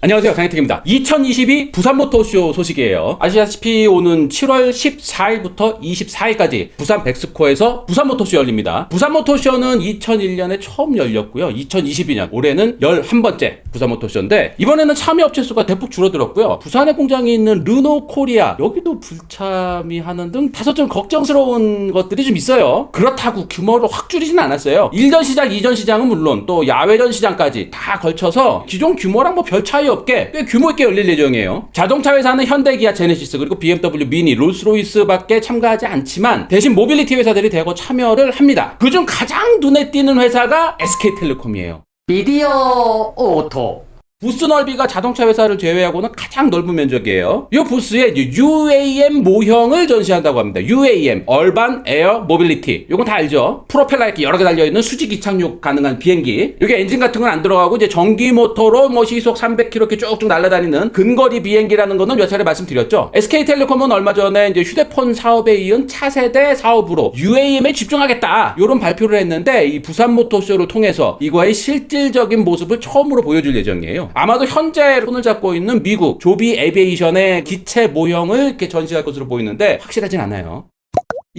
안녕하세요. 강혜택입니다. 2022 부산모터쇼 소식이에요. 아시다시피 오는 7월 14일부터 24일까지 부산 백스코에서 부산모터쇼 열립니다. 부산모터쇼는 2001년에 처음 열렸고요. 2022년 올해는 11번째 부산모터쇼인데 이번에는 참여 업체 수가 대폭 줄어들었고요. 부산에 공장이 있는 르노 코리아 여기도 불참이 하는 등 다소 좀 걱정스러운 것들이 좀 있어요. 그렇다고 규모를 확 줄이진 않았어요. 일전 시장 이전 시장은 물론 또 야외전 시장까지 다 걸쳐서 기존 규모랑 뭐 별 차이 없게 꽤 규모 있게 열릴 예정이에요. 자동차 회사는 현대, 기아, 제네시스 그리고 BMW, 미니, 롤스로이스밖에 참가하지 않지만 대신 모빌리티 회사들이 대거 참여를 합니다. 그중 가장 눈에 띄는 회사가 SK텔레콤이에요. 미디어 오토 부스 넓이가 자동차 회사를 제외하고는 가장 넓은 면적이에요. 이 부스에 UAM 모형을 전시한다고 합니다. UAM, 얼반 에어 모빌리티. 이건 다 알죠? 프로펠러 이렇게 여러 개 달려있는 수직 이착륙 가능한 비행기. 이게 엔진 같은 건 안 들어가고 이제 전기 모터로 뭐 시속 300km 이렇게 쭉쭉 날아다니는 근거리 비행기라는 거는 몇 차례 말씀드렸죠. SK텔레콤은 얼마 전에 이제 휴대폰 사업에 이은 차세대 사업으로 UAM에 집중하겠다. 이런 발표를 했는데 이 부산 모터쇼를 통해서 이거의 실질적인 모습을 처음으로 보여줄 예정이에요. 아마도 현재 손을 잡고 있는 미국 조비 에비에이션의 기체 모형을 이렇게 전시할 것으로 보이는데 확실하진 않아요.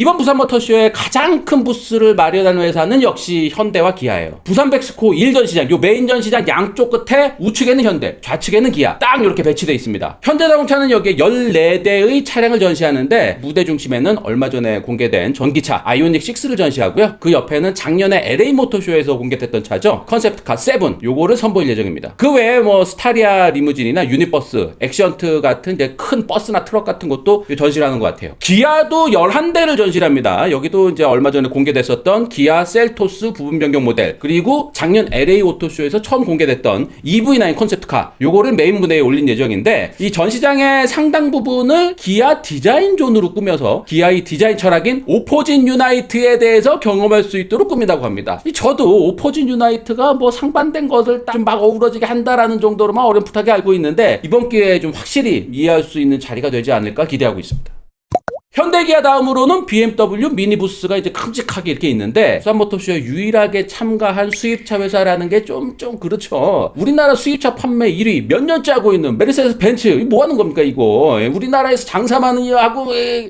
이번 부산 모터쇼의 가장 큰 부스를 마련하는 회사는 역시 현대와 기아예요. 부산 백스코 1전 시장, 요 메인 전 시장 양쪽 끝에 우측에는 현대, 좌측에는 기아. 딱 이렇게 배치되어 있습니다. 현대자동차는 여기에 14대의 차량을 전시하는데 무대 중심에는 얼마 전에 공개된 전기차 아이오닉 6를 전시하고요. 그 옆에는 작년에 LA 모터쇼에서 공개됐던 차죠. 컨셉트카 7. 요거를 선보일 예정입니다. 그 외에 뭐 스타리아 리무진이나 유니버스, 액션트 같은 이제 큰 버스나 트럭 같은 것도 전시를 하는 것 같아요. 기아도 11대를 전시 합니다. 여기도 이제 얼마 전에 공개됐었던 기아 셀토스 부분 변경 모델 그리고 작년 LA 오토쇼에서 처음 공개됐던 EV9 컨셉트카 요거를 메인 무대에 올린 예정인데 이 전시장의 상당 부분을 기아 디자인 존으로 꾸며서 기아의 디자인 철학인 오포진 유나이트에 대해서 경험할 수 있도록 꾸민다고 합니다. 이 저도 오포진 유나이트가 뭐 상반된 것을 딱막 어우러지게 한다라는 정도로만 어렴풋하게 알고 있는데 이번 기회에 좀 확실히 이해할 수 있는 자리가 되지 않을까 기대하고 있습니다. 현대기아 다음으로는 BMW 미니부스가 이제 큼직하게 이렇게 있는데 부산모터쇼에 유일하게 참가한 수입차 회사라는 게 좀 좀 그렇죠. 우리나라 수입차 판매 1위 몇 년째 하고 있는 메르세데스 벤츠 뭐 하는 겁니까 이거? 예, 우리나라에서 장사만 하고 예.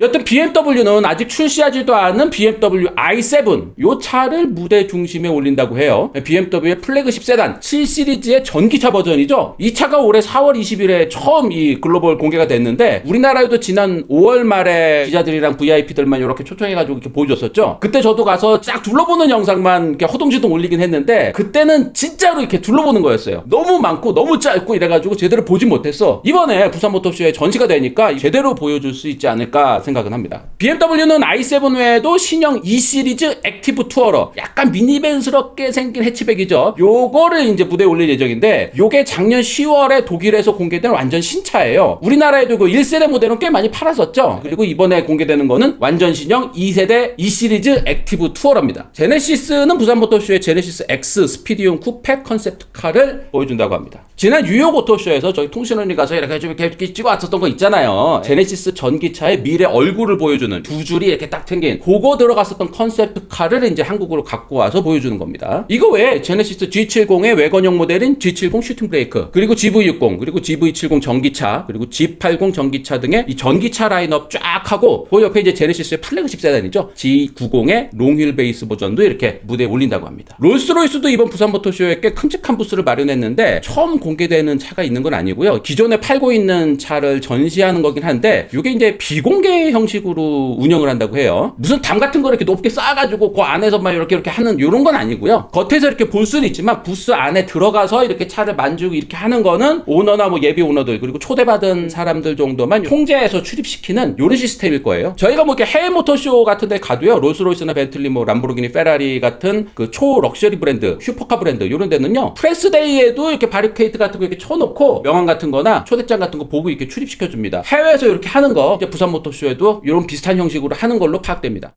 여튼 BMW는 아직 출시하지도 않은 BMW i7 요 차를 무대 중심에 올린다고 해요. BMW의 플래그십 세단 7 시리즈의 전기차 버전이죠. 이 차가 올해 4월 20일에 처음 이 글로벌 공개가 됐는데 우리나라에도 지난 5월 말에 기자들이랑 VIP들만 이렇게 초청해가지고 이렇게 보여줬었죠. 그때 저도 가서 쫙 둘러보는 영상만 이렇게 허둥지둥 올리긴 했는데 그때는 진짜로 이렇게 둘러보는 거였어요. 너무 많고 너무 짧고 이래가지고 제대로 보지 못했어. 이번에 부산 모터쇼에 전시가 되니까 제대로 보여줄 수 있지 않을까 생각은 합니다. BMW는 i7 외에도 신형 E 시리즈 액티브 투어러 약간 미니밴스럽게 생긴 해치백이죠. 요거를 이제 무대에 올릴 예정인데 요게 작년 10월에 독일에서 공개된 완전 신차예요. 우리나라에도 그 1세대 모델은 꽤 많이 팔았었죠. 그리고 이번에 공개되는 거는 완전 신형 2세대 E 시리즈 액티브 투어러입니다. 제네시스는 부산 모터쇼의 제네시스 X 스피디움 쿠페 컨셉트카를 보여준다고 합니다. 지난 뉴욕 오토쇼에서 저희 통신원이 가서 이렇게 좀 이렇게 찍어 왔었던 거 있잖아요. 제네시스 전기차의 미래 얼굴을 보여주는 두 줄이 이렇게 딱 생긴 그거 들어갔었던 컨셉트 카를 이제 한국으로 갖고 와서 보여주는 겁니다. 이거 외에 제네시스 G70의 외관형 모델인 G70 슈팅 브레이크 그리고 GV60 그리고 GV70 전기차 그리고 G80 전기차 등의 이 전기차 라인업 쫙 하고 그 옆에 이제 제네시스의 플래그십 세단이죠. G90의 롱휠 베이스 버전도 이렇게 무대에 올린다고 합니다. 롤스로이스도 이번 부산 모터쇼에 꽤 큼직한 부스를 마련했는데 처음 공개되는 차가 있는 건 아니고요. 기존에 팔고 있는 차를 전시하는 거긴 한데 이게 이제 비공개 형식으로 운영을 한다고 해요. 무슨 담 같은 거 이렇게 높게 쌓아가지고 그 안에서만 이렇게 이렇게 하는 이런 건 아니고요. 겉에서 이렇게 볼 수는 있지만 부스 안에 들어가서 이렇게 차를 만지고 이렇게 하는 거는 오너나 뭐 예비 오너들 그리고 초대받은 사람들 정도만 통제해서 출입시키는 이런 시스템일 거예요. 저희가 뭐 이렇게 해외 모터쇼 같은 데 가도요. 롤스로이스나 벤틀리 뭐 람보르기니 페라리 같은 그 초 럭셔리 브랜드, 슈퍼카 브랜드 이런 데는요. 프레스데이에도 이렇게 바리케이트 같은 거 이렇게 쳐놓고 명함 같은 거나 초대장 같은 거 보고 이렇게 출입시켜 줍니다. 해외에서 이렇게 하는 거 이제 부산 모터쇼에 도 이런 비슷한 형식으로 하는 걸로 파악됩니다.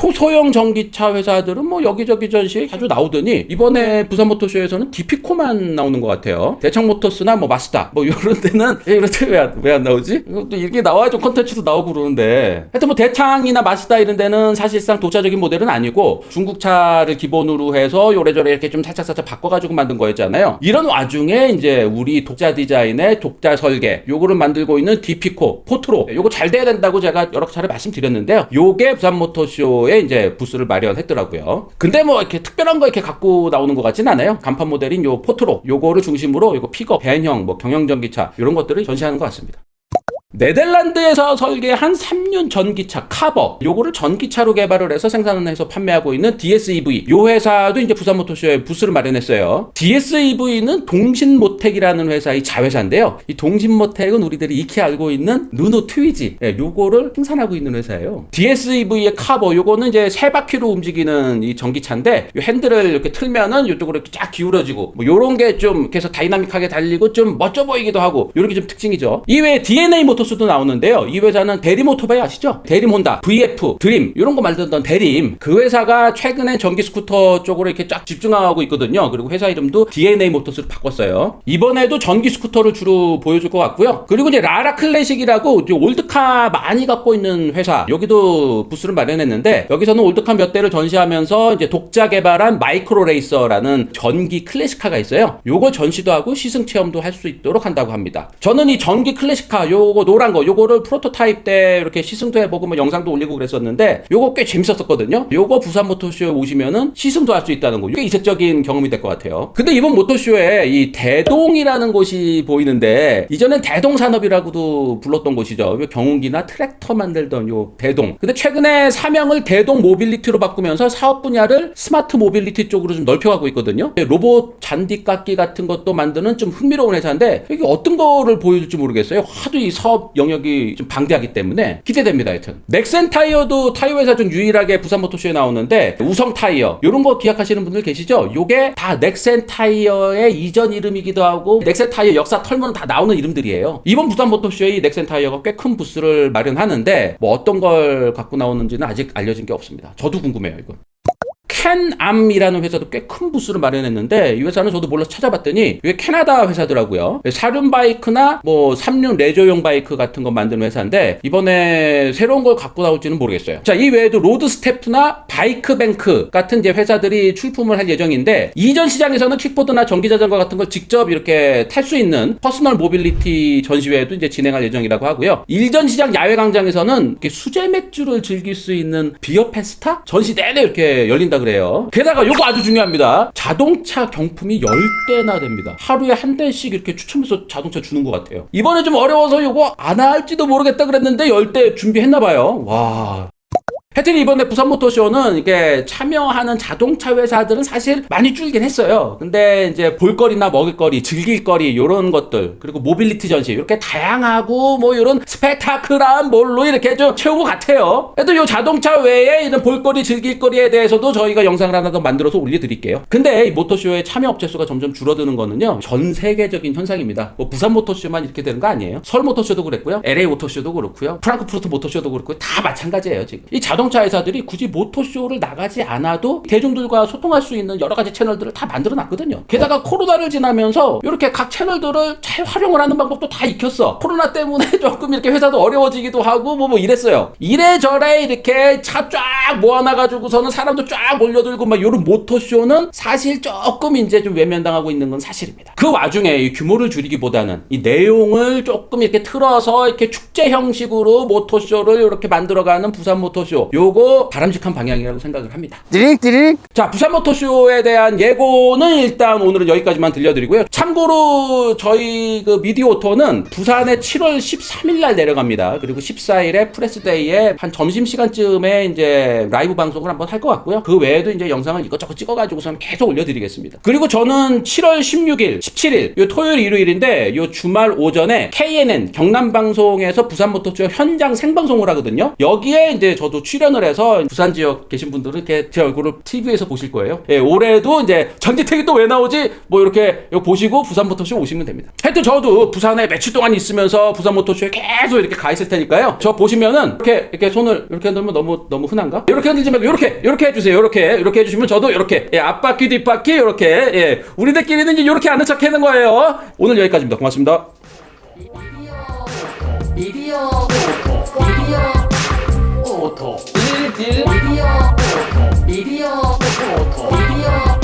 초소형 전기차 회사들은 뭐 여기저기 전시에 자주 나오더니 이번에 부산 모터쇼에서는 디피코만 나오는 것 같아요. 대청 모터스나 뭐 마스다 뭐 이런 데는 이런 데왜안 왜 안 나오지? 이것도 이렇게 나와야 좀 컨텐츠도 나오고 그러는데 하여튼 뭐 대창이나 마스다 이런 데는 사실상 독자적인 모델은 아니고 중국 차를 기본으로 해서 요래저래 이렇게 좀 살짝살짝 바꿔가지고 만든 거였잖아요. 이런 와중에 이제 우리 독자 디자인의 독자 설계 요거를 만들고 있는 디피코 포트로 요거 잘 돼야 된다고 제가 여러 차례 말씀드렸는데요. 요게 부산 모터쇼 에 이제 부스를 마련했더라고요. 근데 뭐 이렇게 특별한 거 이렇게 갖고 나오는 것 같진 않아요. 간판 모델인 요 포트로 요거를 중심으로 요거 픽업, 벤형, 뭐 경영 전기차 이런 것들을 전시하는 것 같습니다. 네덜란드에서 설계한 3륜 전기차 카버. 요거를 전기차로 개발을 해서 생산을 해서 판매하고 있는 DSEV 요 회사도 이제 부산 모터쇼에 부스를 마련했어요. DSEV는 동신모텍이라는 회사의 자회사인데요. 이 동신모텍은 우리들이 익히 알고 있는 르노 트위지. 예, 요거를 생산하고 있는 회사예요. DSEV의 카버 요거는 이제 세 바퀴로 움직이는 이 전기차인데 요 핸들을 이렇게 틀면은 이쪽으로 이렇게 쫙 기울어지고 뭐 요런 게좀 해서 다이나믹하게 달리고 좀 멋져 보이기도 하고 요런 게좀 특징이죠. 이외에 DNA 모터 스도 나오는데요. 이 회사는 대림 오토바이 아시죠? 대림 혼다 VF 드림 이런 거 만들던 대림 그 회사가 최근에 전기 스쿠터 쪽으로 이렇게 쫙 집중하고 있거든요. 그리고 회사 이름도 DNA 모터스로 바꿨어요. 이번에도 전기 스쿠터를 주로 보여줄 것 같고요. 그리고 이제 라라 클래식이라고 올드카 많이 갖고 있는 회사. 여기도 부스를 마련했는데 여기서는 올드카 몇 대를 전시하면서 이제 독자 개발한 마이크로 레이서라는 전기 클래식카가 있어요. 요거 전시도 하고 시승 체험도 할 수 있도록 한다고 합니다. 저는 이 전기 클래식카 요거 노란 거 요거를 프로토타입 때 이렇게 시승도 해보고 뭐 영상도 올리고 그랬었는데 요거 꽤 재밌었었거든요. 요거 부산 모터쇼에 오시면은 시승도 할 수 있다는 거. 꽤 이색적인 경험이 될 것 같아요. 근데 이번 모터쇼에 이 대동이라는 곳이 보이는데 이전엔 대동산업이라고도 불렀던 곳이죠. 요 경운기나 트랙터 만들던 요 대동. 근데 최근에 사명을 대동 모빌리티로 바꾸면서 사업 분야를 스마트 모빌리티 쪽으로 좀 넓혀가고 있거든요. 로봇 잔디깎기 같은 것도 만드는 좀 흥미로운 회사인데 이게 어떤 거를 보여줄지 모르겠어요. 하도 이 사업 영역이 좀 방대하기 때문에 기대됩니다 하여튼. 넥센 타이어도 타이어 회사 중 유일하게 부산 모터쇼에 나오는데 우성 타이어 이런 거 기억하시는 분들 계시죠? 요게 다 넥센 타이어의 이전 이름이기도 하고 넥센 타이어 역사 털면 다 나오는 이름들이에요. 이번 부산 모터쇼에 이 넥센 타이어가 꽤 큰 부스를 마련하는데 뭐 어떤 걸 갖고 나오는지는 아직 알려진 게 없습니다. 저도 궁금해요 이건 캔암이라는 회사도 꽤 큰 부스를 마련했는데 이 회사는 저도 몰라서 찾아봤더니 이게 캐나다 회사더라고요. 사륜 바이크나 뭐 3륜 레저용 바이크 같은 거 만드는 회사인데 이번에 새로운 걸 갖고 나올지는 모르겠어요. 자, 이 외에도 로드 스태프나 바이크 뱅크 같은 이제 회사들이 출품을 할 예정인데 이전 시장에서는 킥보드나 전기 자전거 같은 걸 직접 이렇게 탈 수 있는 퍼스널 모빌리티 전시회도 이제 진행할 예정이라고 하고요. 일전 시장 야외 광장에서는 수제 맥주를 즐길 수 있는 비어 페스타 전시 내내 이렇게 열린다 그래요. 게다가 요거 아주 중요합니다. 자동차 경품이 10대나 됩니다. 하루에 한 대씩 이렇게 추첨해서 자동차 주는 것 같아요. 이번에 좀 어려워서 요거 안 할지도 모르겠다 그랬는데 10대 준비했나 봐요. 와. 하여튼 이번에 부산 모터쇼는 이게 참여하는 자동차 회사들은 사실 많이 줄긴 했어요. 근데 이제 볼거리나 먹을거리, 즐길거리 이런 것들 그리고 모빌리티 전시 이렇게 다양하고 뭐 이런 스펙타클한 뭘로 이렇게 좀 채우고 같아요. 그래도 요 자동차 외에 이런 볼거리, 즐길거리에 대해서도 저희가 영상을 하나 더 만들어서 올려드릴게요. 근데 이 모터쇼의 참여 업체 수가 점점 줄어드는 거는요 전 세계적인 현상입니다. 뭐 부산 모터쇼만 이렇게 되는 거 아니에요? 서울 모터쇼도 그랬고요, LA 모터쇼도 그렇고요, 프랑크푸르트 모터쇼도 그렇고 다 마찬가지예요 지금. 이 자동 차 회사들이 굳이 모터쇼를 나가지 않아도 대중들과 소통할 수 있는 여러 가지 채널들을 다 만들어 놨거든요. 게다가 코로나를 지나면서 이렇게 각 채널들을 잘 활용을 하는 방법도 다 익혔어. 코로나 때문에 조금 이렇게 회사도 어려워지기도 하고 뭐 뭐 이랬어요. 이래저래 이렇게 차 쫙 모아놔가지고서는 사람도 쫙 몰려들고 막 이런 모터쇼는 사실 조금 이제 좀 외면당하고 있는 건 사실입니다. 그 와중에 이 규모를 줄이기보다는 이 내용을 조금 이렇게 틀어서 이렇게 축제 형식으로 모터쇼를 이렇게 만들어가는 부산 모터쇼 요거 바람직한 방향이라고 생각을 합니다. 띠릭 띠릭 자, 부산 모터쇼에 대한 예고는 일단 오늘은 여기까지만 들려드리고요. 참고로 저희 그 미디어 오토는 부산에 7월 13일 날 내려갑니다. 그리고 14일에 프레스데이에 한 점심 시간쯤에 이제 라이브 방송을 한번 할 것 같고요. 그 외에도 이제 영상을 이것저것 찍어가지고서는 계속 올려드리겠습니다. 그리고 저는 7월 16일, 17일, 요 토요일, 일요일인데 요 주말 오전에 KNN 경남 방송에서 부산 모터쇼 현장 생방송을 하거든요. 여기에 이제 저도 출연 출연을 해서 부산 지역 계신 분들은 이렇게 제 얼굴을 TV에서 보실 거예요. 예, 올해도 이제 전지택이 또 왜 나오지? 뭐 이렇게 보시고 부산 모터쇼 오시면 됩니다. 하여튼 저도 부산에 며칠 동안 있으면서 부산 모터쇼에 계속 이렇게 가 있을 테니까요. 저 보시면은 이렇게 이렇게 손을 이렇게 흔들면 너무 너무 흔한가? 이렇게 흔들지 말고 이렇게 이렇게 해주세요. 이렇게 이렇게 해주시면 저도 이렇게 예, 앞바퀴 뒷바퀴 이렇게 예, 우리들끼리는 이제 이렇게 아는 척 하는 거예요. 오늘 여기까지입니다. 고맙습니다. 미디어 오토 미디어 오토 딜딜 미디어 미디어 미디어